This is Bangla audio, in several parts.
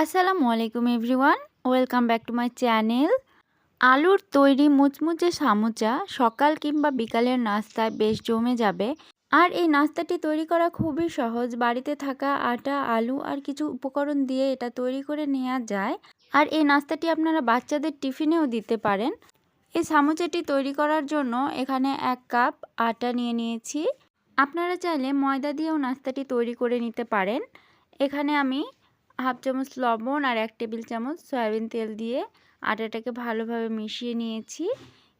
আসসালামু আলাইকুম everyone, welcome back to my channel. আলুর তৈরি মুচমুচে সামোচা সকাল কিংবা বিকালের নাস্তায় বেশ জমে যাবে। আর এই নাস্তাটি তৈরি করা খুবই সহজ। বাড়িতে থাকা আটা, আলু আর কিছু উপকরণ দিয়ে এটা তৈরি করে নেওয়া যায়। আর এই নাস্তাটি আপনারা বাচ্চাদের টিফিনেও দিতে পারেন। এই সামোচাটি তৈরি করার জন্য এখানে এক কাপ আটা নিয়ে নিয়েছি। আপনারা চাইলে ময়দা দিয়েও নাস্তাটি তৈরি করে নিতে পারেন। এখানে আমি হাফ চামচ লবণ আর এক টেবিল চামচ সয়াবিন তেল দিয়ে আটাটাকে ভালোভাবে মিশিয়ে নিয়েছি।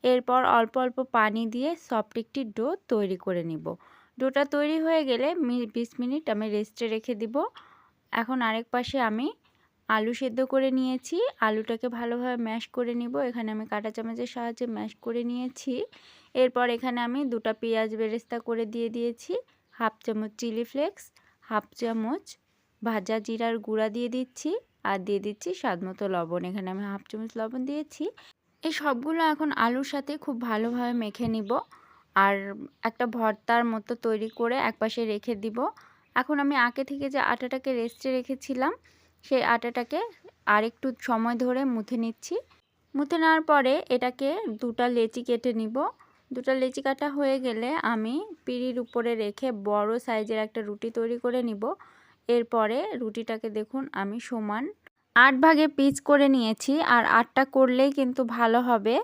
এরপর অল্প অল্প পানি দিয়ে সফট একটি ডো তৈরি করে নিব। ডোটা তৈরি হয়ে গেলে বিশ মিনিট আমি রেস্টে রেখে দিব। এখন আরেক পাশে আমি আলু সেদ্ধ করে নিয়েছি। আলুটাকে ভালোভাবে ম্যাশ করে নিব। এখানে আমি কাঁটা চামচের সাহায্যে ম্যাশ করে নিয়েছি। এরপর এখানে আমি দুটা পেঁয়াজ বেরেস্তা করে দিয়ে দিয়েছি। হাফ চামচ চিলি ফ্লেক্স, হাফ চামচ ভাজা জিরার গুঁড়া দিয়ে দিচ্ছি আর দিয়ে দিচ্ছি স্বাদ মতো লবণ। এখানে আমি হাফ চামচ লবণ দিয়েছি। এই সবগুলো এখন আলুর সাথে খুব ভালোভাবে মেখে নিব আর একটা ভর্তার মতো তৈরি করে একপাশে রেখে দিব। এখন আমি আগে থেকে যে আটাটাকে রেস্টে রেখেছিলাম, সেই আটাটাকে আর একটু সময় ধরে মুথে নিচ্ছি। মুথে নেওয়ার পরে এটাকে দুটা লেচি কেটে নিব। দুটা লেচি কাটা হয়ে গেলে আমি পিঁড়ির উপরে রেখে বড় সাইজের একটা রুটি তৈরি করে নিব। এরপরে রুটিটাকে দেখুন, আমি সমান আট ভাগে পিচ করে নিয়েছি, আর আটটা করলেই কিন্তু ভালো হবে,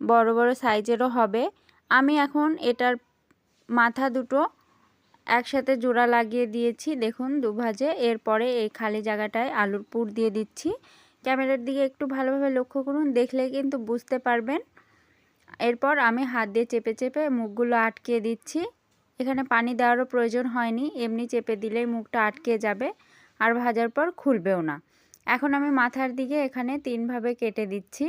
বড় বড় সাইজেরও হবে। আমি এখন এটার মাথা দুটো একসাথে জোড়া লাগিয়ে দিয়েছি, দেখুন দুভাজে এরপরে এই খালি জায়গাটায় আলুর পুর দিয়ে দিচ্ছি। ক্যামেরার দিকে একটু ভালোভাবে লক্ষ্য করুন, দেখলে কিন্তু বুঝতে পারবেন। এরপর আমি হাত দিয়ে চেপে চেপে মুখগুলো আটকে দিচ্ছি। এখানে পানি দেওয়ারও প্রয়োজন হয়নি। এমনি চেপে দিলেই মুখটা আটকে যাবে আর ভাজার পর খুলবেও না। এখন আমি মাথার দিকে এখানে তিনভাবে কেটে দিচ্ছি।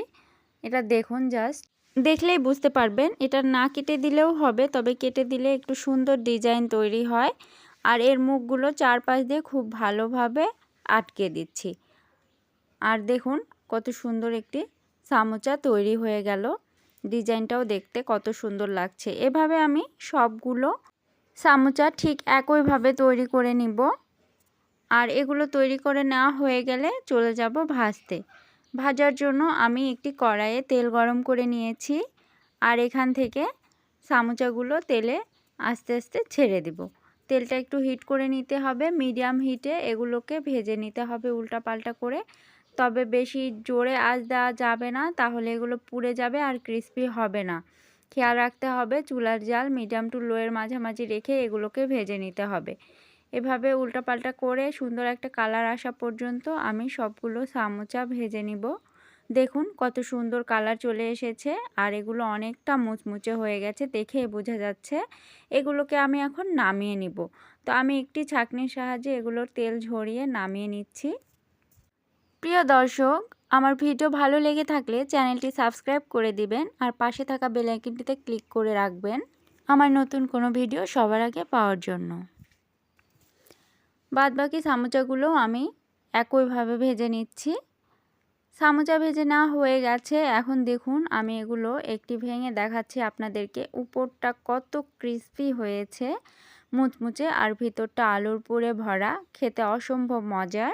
এটা দেখুন জাস্ট। দেখলেই বুঝতে পারবেন, এটা না কেটে দিলেও হবে, তবে কেটে দিলে একটু সুন্দর ডিজাইন তৈরি হয়। আর এর মুখগুলো চারপাশ দিয়ে খুব ভালোভাবে আটকে দিচ্ছি। আর দেখুন কত সুন্দর একটি সামোচা তৈরি হয়ে গেল। ডিজাইনটাও দেখতে কত সুন্দর লাগছে। এভাবে আমি সবগুলো সামোচা ঠিক একইভাবে তৈরি করে নিব। আর এগুলো তৈরি করে নেওয়া হয়ে গেলে চলে যাব ভাজতে। ভাজার জন্য আমি একটি কড়াইয়ে তেল গরম করে নিয়েছি। আর এখান থেকে সামোচাগুলো তেলে আস্তে আস্তে ছেড়ে দিব। তেলটা একটু হিট করে নিতে হবে। মিডিয়াম হিটে এগুলোকে ভেজে নিতে হবে উল্টা পাল্টা করে। তবে বেশি জোরে আজ দেওয়া যাবে না, তাহলে এগুলো পুড়ে যাবে আর ক্রিস্পি হবে না। খেয়াল রাখতে হবে। চুলার জাল মিডিয়াম টু লোয়ের মাঝামাঝি রেখে এগুলোকে ভেজে নিতে হবে। এভাবে উল্টাপাল্টা করে সুন্দর একটা কালার আসা পর্যন্ত আমি সবগুলো সামোচা ভেজে নিব। দেখুন কত সুন্দর কালার চলে এসেছে আর এগুলো অনেকটা মুচমুচে হয়ে গেছে দেখে বোঝা যাচ্ছে। এগুলোকে আমি এখন নামিয়ে নিব। তো আমি একটি ছাঁকনির সাহায্যে এগুলোর তেল ঝরিয়ে নামিয়ে নিচ্ছি। প্রিয় দর্শক আমার ভিডিও ভালো লেগে থাকলে চ্যানেলটি সাবস্ক্রাইব করে দিবেন আর পাশে থাকা বেলাইকিনটিতে ক্লিক করে রাখবেন আমার নতুন কোনো ভিডিও সবার আগে পাওয়ার জন্য। বাদবাকি সামোচাগুলো আমি একইভাবে ভেজে নিচ্ছি। সামোচা ভেজে না হয়ে গেছে, এখন দেখুন আমি এগুলো একটি ভেঙে দেখাচ্ছি আপনাদেরকে। উপরটা কত ক্রিস্পি হয়েছে, মুচমুচে আর ভিতরটা আলুর পুরে ভরা, খেতে অসম্ভব মজার।